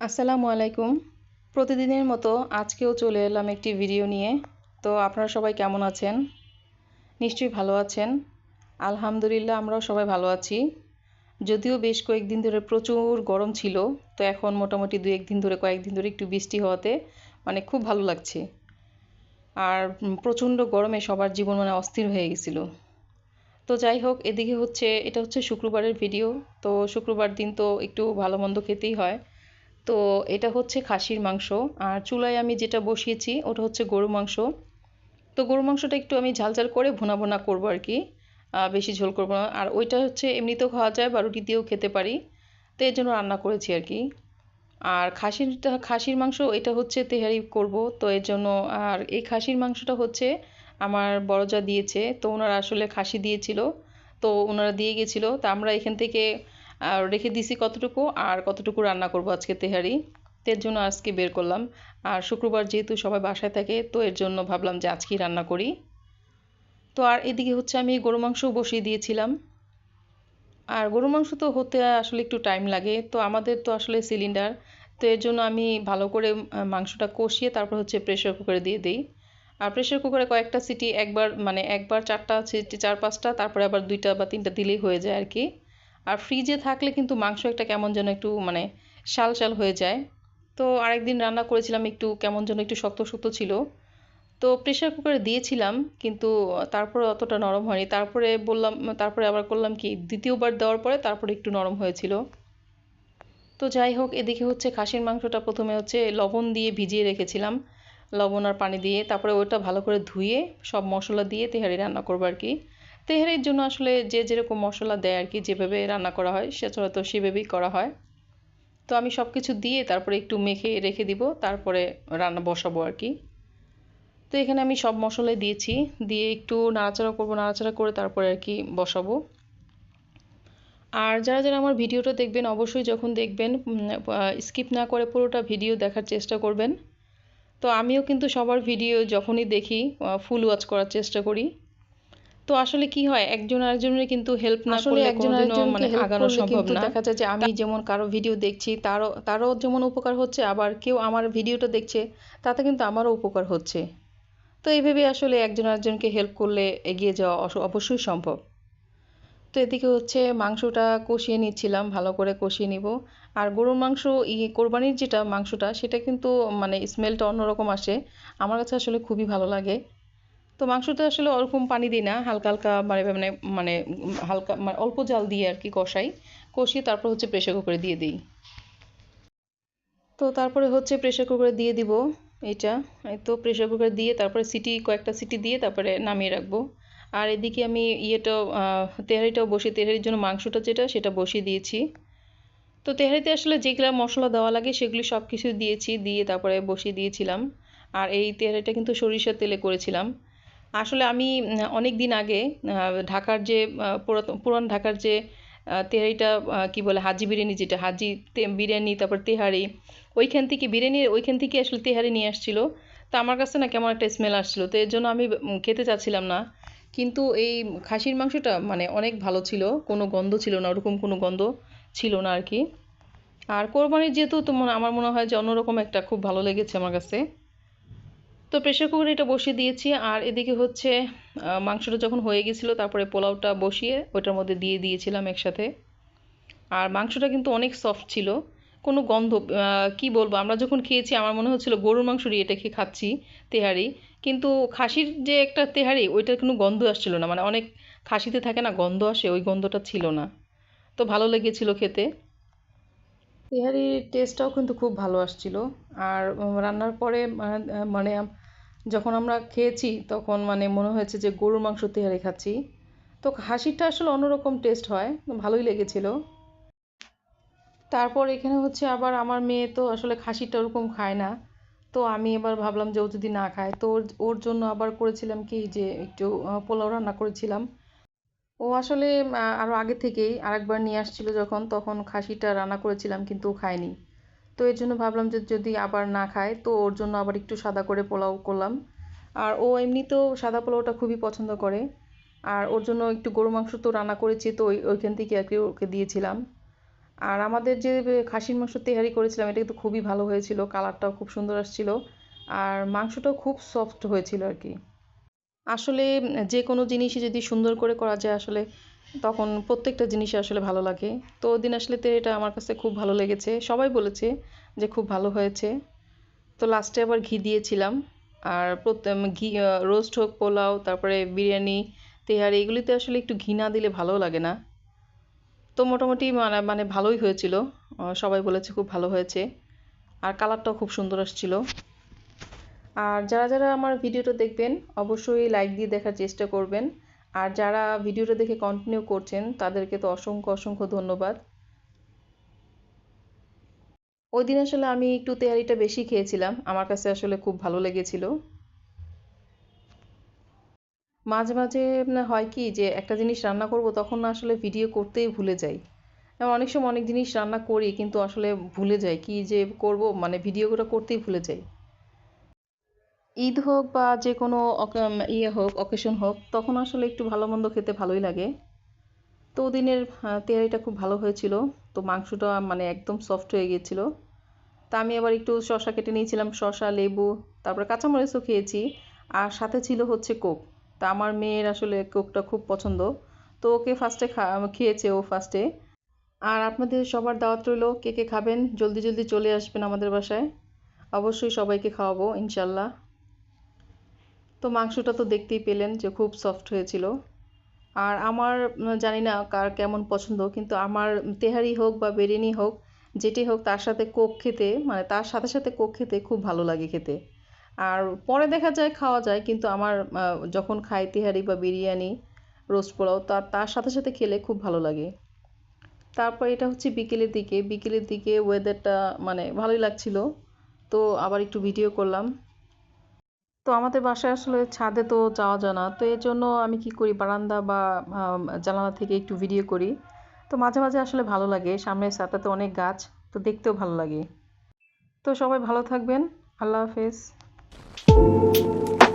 আসসালামু আলাইকুম। প্রতিদিনের মতো আজকেও চলে এলাম একটি ভিডিও নিয়ে। তো আপনারা সবাই কেমন আছেন? নিশ্চয়ই ভালো আছেন। আলহামদুলিল্লাহ আমরাও সবাই ভালো আছি। যদিও বেশ কয়েকদিন ধরে প্রচুর গরম ছিল, তো এখন মোটামুটি দু একদিন ধরে, কয়েকদিন ধরে একটু বৃষ্টি হওয়াতে মানে খুব ভালো লাগছে। আর প্রচণ্ড গরমে সবার জীবন মানে অস্থির হয়ে গেছিল। তো যাই হোক, এদিকে হচ্ছে, এটা হচ্ছে শুক্রবারের ভিডিও তো শুক্রবার দিন তো একটু ভালো মন্দ খেতেই হয়। তো এটা হচ্ছে খাসির মাংস, আর চুলায় আমি যেটা বসিয়েছি, ওটা হচ্ছে গরু মাংস। তো গরু মাংসটা একটু আমি ঝাল ঝাল করে ভুনা ভুনা করব আর কি বেশি ঝোল করব না। আর ওইটা হচ্ছে এমনিতেও খাওয়া যায়, বা রুটি দিয়েও খেতে পারি। তো এর জন্য রান্না করেছি আর কি। আর খাসিরটা, খাসির মাংস, এটা হচ্ছে তেহারি করব। তো এর জন্য, আর এই খাসির মাংসটা হচ্ছে আমার বড় যা দিয়েছে, তো ওনারা আসলে খাসি দিয়েছিল, তো ওনারা দিয়ে গেছিল, তো আমরা এখান থেকে রেখে দিছি কতটুকু, আর কতটুকু রান্না করব আজকে তেহারি। তো এর জন্য আজকে বের করলাম। আর শুক্রবার যেহেতু সবাই বাসায় থাকে, তো এর জন্য ভাবলাম যে আজকেই রান্না করি। তো আর এদিকে হচ্ছে আমি গরু মাংস বসিয়ে দিয়েছিলাম। আর গরু মাংস তো হতে আসলে একটু টাইম লাগে, তো আমাদের তো আসলে সিলিন্ডার, তো এর জন্য আমি ভালো করে মাংসটা কষিয়ে তারপর হচ্ছে প্রেশার কুকারে দিয়ে দিই। আর প্রেশার কুকারে কয়েকটা সিটি একবার মানে একবার চারটা সিটি, চার পাঁচটা, তারপরে আবার দুইটা বা তিনটা দিলেই হয়ে যায় আর কি আর ফ্রিজে থাকলে কিন্তু মাংস একটা কেমন যেন একটু মানে শাল শাল হয়ে যায়। তো আরেকদিন রান্না করেছিলাম একটু কেমন যেন একটু শক্ত শক্ত ছিল। তো প্রেশার কুকারে দিয়েছিলাম, কিন্তু তারপরে অতটা নরম হয়নি। তারপরে বললাম, তারপরে আবার করলাম কি, দ্বিতীয়বার দেওয়ার পরে তারপরে একটু নরম হয়েছিল। তো যাই হোক, এদিকে হচ্ছে খাসির মাংসটা প্রথমে হচ্ছে লবণ দিয়ে ভিজিয়ে রেখেছিলাম। লবণ আর পানি দিয়ে তারপরে ওটা ভালো করে ধুয়ে সব মশলা দিয়ে তেহারি রান্না করব আর কি। তেহারির জন্য আসলে যে যেরকম মশলা দেয় আর কি, যেভাবে রান্না করা হয় সেটা তো সেভাবেই করা হয়। তো আমি সব কিছু দিয়ে তারপরে একটু মেখে রেখে দিব, তারপরে রান্না বসাবো আর কি। তো এখানে আমি সব মশলাই দিয়েছি, দিয়ে একটু নাড়াচাড়া করব, নাড়াচাড়া করে তারপরে আর কি বসাবো। আর যারা যারা আমার ভিডিওটা দেখবেন, অবশ্যই যখন দেখবেন স্কিপ না করে পুরোটা ভিডিও দেখার চেষ্টা করবেন। তো আমিও কিন্তু সবার ভিডিও যখনই দেখি ফুল ওয়াচ করার চেষ্টা করি। তো আসলে কি হয় একজন আরেকজনের কিন্তু হেল্প না করলে একজন মানে আগানো সম্ভব না। দেখা যায় যে আমি যেমন কারও ভিডিও দেখছি তারও তারও যেমন উপকার হচ্ছে আবার কেউ আমার ভিডিওটা দেখছে তাতে কিন্তু আমারও উপকার হচ্ছে। তো এইভাবে আসলে একজন আরেকজনকে হেল্প করলে এগিয়ে যাওয়া অবশ্যই সম্ভব। তো এদিকে হচ্ছে মাংসটা কষিয়ে নিচ্ছিলাম, ভালো করে কষিয়ে নিব। আর গরুর মাংস, ই কোরবানির যেটা মাংসটা, সেটা কিন্তু মানে স্মেলটা অন্যরকম আসে। আমার কাছে আসলে খুবই ভালো লাগে। তো মাংসটা আসলে ওরকম পানি দিই না, হালকা হালকা মানে মানে মানে হালকা মানে অল্প জাল দিয়ে আর কি কষাই। কষিয়ে তারপর হচ্ছে প্রেশার কুকারে দিয়ে দিই। তো তারপরে হচ্ছে প্রেশার কুকারে দিয়ে দিব এটা তো প্রেশার কুকারে দিয়ে তারপরে সিটি, কয়েকটা সিটি দিয়ে তারপরে নামিয়ে রাখব। আর এদিকে আমি ইয়েটাও তেহারিটাও বসিয়ে, তেহারির জন্য মাংসটা যেটা, সেটা বসিয়ে দিয়েছি। তো তেহারিতে আসলে যেগুলো মশলা দেওয়া লাগে, সেগুলি সব কিছু দিয়েছি, দিয়ে তারপরে বসিয়ে দিয়েছিলাম। আর এই তেহারিটা কিন্তু সরিষার তেলে করেছিলাম। আসলে আমি অনেক দিন আগে ঢাকার যে পুরান ঢাকার যে তেহারিটা কি বলে, হাজি বিরিয়ানি যেটা, হাজি বিরিয়ানি, তারপর তেহারি, ওইখান থেকে বিরিয়ানি ওইখান থেকে আসলে তেহারি নিয়ে আসছিল। তো আমার কাছে না কেমন একটা স্মেল আসছিল। তো এর জন্য আমি খেতে চাচ্ছিলাম না। কিন্তু এই খাসির মাংসটা মানে অনেক ভালো ছিল, কোনো গন্ধ ছিল না, ওরকম কোনো গন্ধ ছিল না আর কি। আর কোরবানির যেহেতু তো আমার মনে হয় যে অন্যরকম একটা খুব ভালো লেগেছে আমার কাছে। তো প্রেশার কুকারে এটা বসিয়ে দিয়েছি, আর এদিকে হচ্ছে মাংসটা যখন হয়ে গেছিল, তারপরে পোলাওটা বসিয়ে ওটার মধ্যে দিয়ে দিয়েছিলাম একসাথে। আর মাংসটা কিন্তু অনেক সফট ছিল, কোনো গন্ধ কি বলব, আমরা যখন খেয়েছি, আমার মনে হচ্ছিল গরুর মাংস দিয়ে এটা খেয়ে খাচ্ছি তেহারি। কিন্তু খাসির যে একটা তেহারি, ওইটার কোনো গন্ধ আসছিল না। মানে অনেক খাসিতে থাকে না, গন্ধ আসে, ওই গন্ধটা ছিল না। তো ভালো লেগেছিল খেতে। তেহারির টেস্টটাও কিন্তু খুব ভালো আসছিল। আর রান্নার পরে মানে যখন আমরা খেয়েছি, তখন মানে মনে হয়েছে যে গরুর মাংস তেহারি খাচ্ছি। তো হাসিটা আসলে অন্যরকম টেস্ট হয়, ভালোই লেগেছিল। তারপর এখানে হচ্ছে আবার আমার মেয়ে তো আসলে খাসিটা ওরকম খায় না। তো আমি এবার ভাবলাম যে ও যদি না খায়, তো ওর জন্য আবার করেছিলাম কি যে একটু পোলাও রান্না করেছিলাম। ও আসলে আরও আগে থেকেই আরেকবার নিয়ে আসছিল যখন, তখন খাসিটা রান্না করেছিলাম কিন্তু ও খায়নি। তো এর জন্য ভাবলাম যে যদি আবার না খায়, তো ওর জন্য আবার একটু সাদা করে পোলাও করলাম। আর ও এমনিতেও সাদা পোলাওটা খুবই পছন্দ করে। আর ওর জন্য একটু গরু মাংস তো রান্না করেছি, তো ওই, ওইখান থেকে আর কি ওকে দিয়েছিলাম। আর আমাদের যে খাসির মাংস তেহারি করেছিলাম, এটা কিন্তু খুবই ভালো হয়েছিল, কালারটাও খুব সুন্দর আসছিল, আর মাংসটাও খুব সফট হয়েছিল আর কি। আসলে যে কোনো জিনিসই যদি সুন্দর করে করা যায় আসলে, তখন প্রত্যেকটা জিনিসই আসলে ভালো লাগে। তো ওদিন আসলে তেহারিটা আমার কাছে খুব ভালো লেগেছে। সবাই বলেছে যে খুব ভালো হয়েছে। তো লাস্টে আবার ঘি দিয়েছিলাম, আর ঘি রোস্ট হোক, পোলাও, তারপরে বিরিয়ানি, তেহারি, এগুলিতে আসলে একটু ঘি না দিলে ভালো লাগে না। তো মোটামুটি মানে মানে ভালোই হয়েছিল। সবাই বলেছে খুব ভালো হয়েছে। আর কালারটাও খুব সুন্দর আসছিল। আর যারা যারা আমার ভিডিওটা দেখবেন, অবশ্যই লাইক দিয়ে দেখার চেষ্টা করবেন। আর যারা ভিডিওটা দেখে কন্টিনিউ করছেন, তাদেরকে তো অসংখ্য অসংখ্য ধন্যবাদ। ওই দিন আসলে আমি একটু তেহারিটা বেশি খেয়েছিলাম। আমার কাছে আসলে খুব ভালো লেগেছিল। মাঝে মাঝে হয় কি যে একটা জিনিস রান্না করব তখন আসলে ভিডিও করতেই ভুলে যাই। অনেক সময় অনেক জিনিস রান্না করি কিন্তু আসলে ভুলে যাই কি যে করব মানে ভিডিওগুলো করতেই ভুলে যাই। ঈদ হোক বা যে কোনো ইয়ে হোক অকেশন হোক তখন আসলে একটু ভালো মন্দ খেতে ভালোই লাগে। তো ওদিনের তেহারিটা খুব ভালো হয়েছিল। তো মাংসটা মানে একদম সফট হয়ে গিয়েছিল। তা আমি আবার একটু শশা কেটে নিয়েছিলাম শশা লেবু, তারপরে কাঁচামরিচও খেয়েছি। আর সাথে ছিল হচ্ছে কোক। তা আমার মেয়ের আসলে কোকটা খুব পছন্দ। তো ওকে ফার্স্টে খেয়েছে ও ফার্স্টে আর আপনাদের সবার দাওয়াত রইল, কে কে খাবেন? জলদি জলদি চলে আসবেন আমাদের বাসায়। অবশ্যই সবাইকে খাওয়াবো, ইনশাল্লাহ। তো মাংসটা তো দেখতেই পেলেন যে খুব সফট হয়েছিল। আর আমার, জানি না কার কেমন পছন্দ, কিন্তু আমার তেহারি হোক বা বিরিয়ানি হোক, যেটি হোক তার সাথে কোক খেতে মানে তার সাথে সাথে কোক খেতে খুব ভালো লাগে খেতে। আর পরে দেখা যায় খাওয়া যায়, কিন্তু আমার যখন খাই তেহারি বা বিরিয়ানি, রোস্ট পোলাও তার তার সাথে সাথে খেলে খুব ভালো লাগে। তারপর এটা হচ্ছে বিকেলের দিকে বিকেলের দিকে ওয়েদারটা মানে ভালোই লাগছিল। তো আবার একটু ভিডিও করলাম। তো আমাদের বাসায় আসলে ছাদে তো যাওয়া যায় না, তো এর জন্য আমি কি করি, বারান্দা বা জানালা থেকে একটু ভিডিও করি। তো মাঝে মাঝে আসলে ভালো লাগে, সামনের ছাদটাতে অনেক গাছ, তো দেখতেও ভালো লাগে। তো সবাই ভালো থাকবেন, আল্লাহ হাফেজ। Música